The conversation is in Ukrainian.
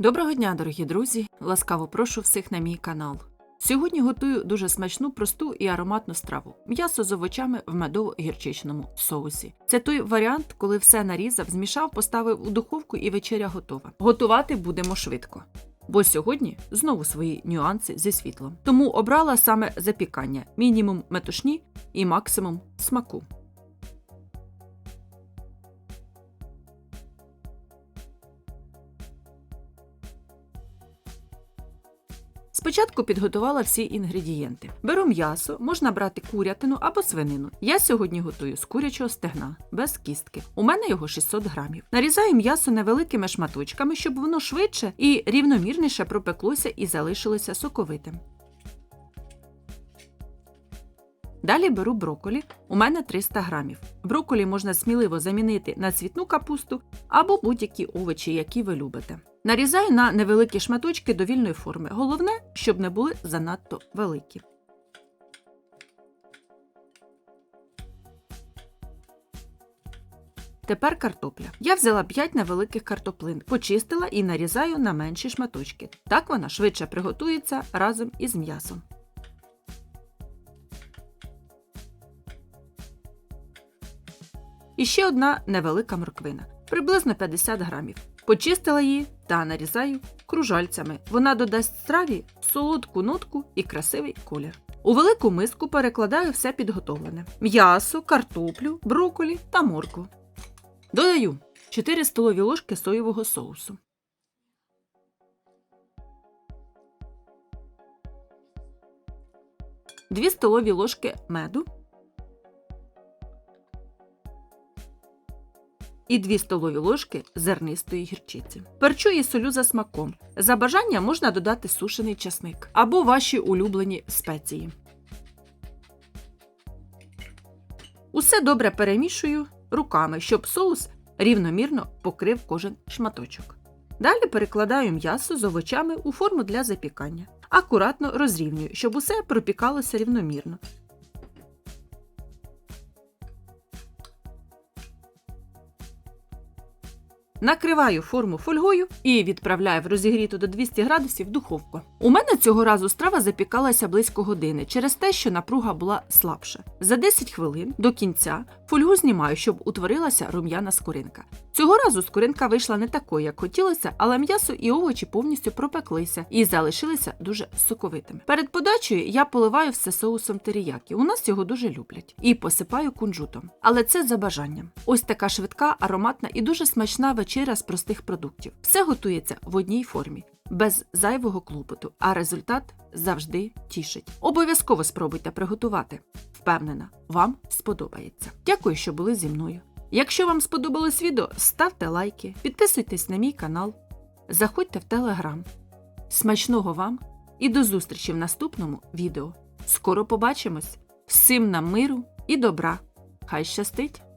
Доброго дня, дорогі друзі! Ласкаво прошу всіх на мій канал. Сьогодні готую дуже смачну, просту і ароматну страву м'ясо з овочами в медово-гірчичному соусі. Це той варіант, коли все нарізав, змішав, поставив у духовку і вечеря готова. Готувати будемо швидко. Бо сьогодні знову свої нюанси зі світлом. Тому обрала саме запікання: мінімум метушні і максимум смаку. Спочатку підготувала всі інгредієнти. Беру м'ясо, можна брати курятину або свинину. Я сьогодні готую з курячого стегна, без кістки. У мене його 600 грамів. Нарізаю м'ясо невеликими шматочками, щоб воно швидше і рівномірніше пропеклося і залишилося соковитим. Далі беру броколі. У мене 300 грамів. Броколі можна сміливо замінити на цвітну капусту або будь-які овочі, які ви любите. Нарізаю на невеликі шматочки довільної форми. Головне, щоб не були занадто великі. Тепер картопля. Я взяла 5 невеликих картоплин, почистила і нарізаю на менші шматочки. Так вона швидше приготується разом із м'ясом. І ще одна невелика морквина, приблизно 50 грамів. Почистила її та нарізаю кружальцями. Вона додасть страві солодку нотку і красивий колір. У велику миску перекладаю все підготовлене: м'ясо, картоплю, броколі та моркву. Додаю 4 столові ложки соєвого соусу. Дві столові ложки меду і 2 столові ложки зернистої гірчиці. Перчу і солю за смаком. За бажання можна додати сушений часник або ваші улюблені спеції. Усе добре перемішую руками, щоб соус рівномірно покрив кожен шматочок. Далі перекладаю м'ясо з овочами у форму для запікання. Акуратно розрівнюю, щоб усе пропікалося рівномірно. Накриваю форму фольгою і відправляю в розігріту до 200 градусів духовку. У мене цього разу страва запікалася близько години через те, що напруга була слабша. За 10 хвилин до кінця фольгу знімаю, щоб утворилася рум'яна скоринка. Цього разу скоринка вийшла не такою, як хотілося, але м'ясо і овочі повністю пропеклися і залишилися дуже соковитими. Перед подачею я поливаю все соусом теріякі. У нас його дуже люблять. І посипаю кунжутом. Але це за бажанням. Ось така швидка, ароматна і дуже смачна вечеря з простих продуктів. Все готується в одній формі. Без зайвого клопоту, а результат завжди тішить. Обов'язково спробуйте приготувати. Впевнена, вам сподобається. Дякую, що були зі мною. Якщо вам сподобалось відео, ставте лайки, підписуйтесь на мій канал, заходьте в телеграм. Смачного вам і до зустрічі в наступному відео. Скоро побачимось! Всім нам миру і добра! Хай щастить!